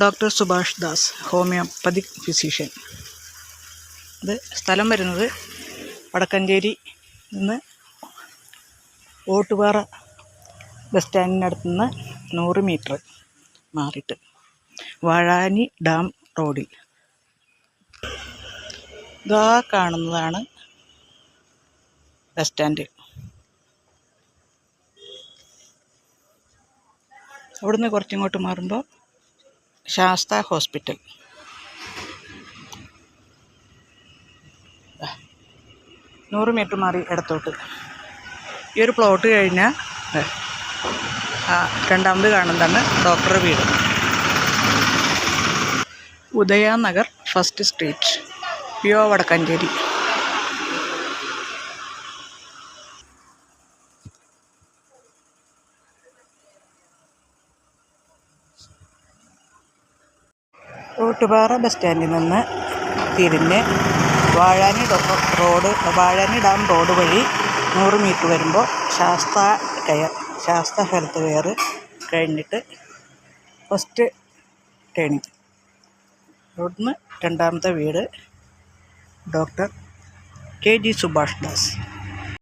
Doctor Subhash Das homoeopathic physician. അത് സ്ഥലം വരുന്നത് വടക്കഞ്ചേരി നിന്ന് ഓട്ടുപാറ ബസ് സ്റ്റാൻഡിനടുത്ത് നിന്ന് നൂറ് മീറ്റർ മാറിയിട്ട് വാഴാനി ഡാം റോഡിൽ. ഇതാ കാണുന്നതാണ് ബസ് സ്റ്റാൻഡ്. അവിടുന്ന് കുറച്ചിങ്ങോട്ട് മാറുമ്പോൾ ശാസ്ത ഹോസ്പിറ്റൽ. നൂറ് മീറ്റർ മാറി ഇടത്തോട്ട്. ഈ ഒരു പ്ലോട്ട് കഴിഞ്ഞാൽ രണ്ടാമത് കാണുന്നതാണ് ഡോക്ടറുടെ വീട്. Udayanagar first street P O Vadakkanchery. Ottupara bus സ്റ്റാൻഡിൽ നിന്ന് തിരിഞ്ഞ് Vazhani road Vazhani dam road വഴി നൂറ് മീറ്റർ വരുമ്പോൾ Shasta care Shasta health care കഴിഞ്ഞിട്ട് ഫസ്റ്റ് ടേണിങ് അവിടുന്ന് രണ്ടാമത്തെ വീട് doctor K G Subhash Das.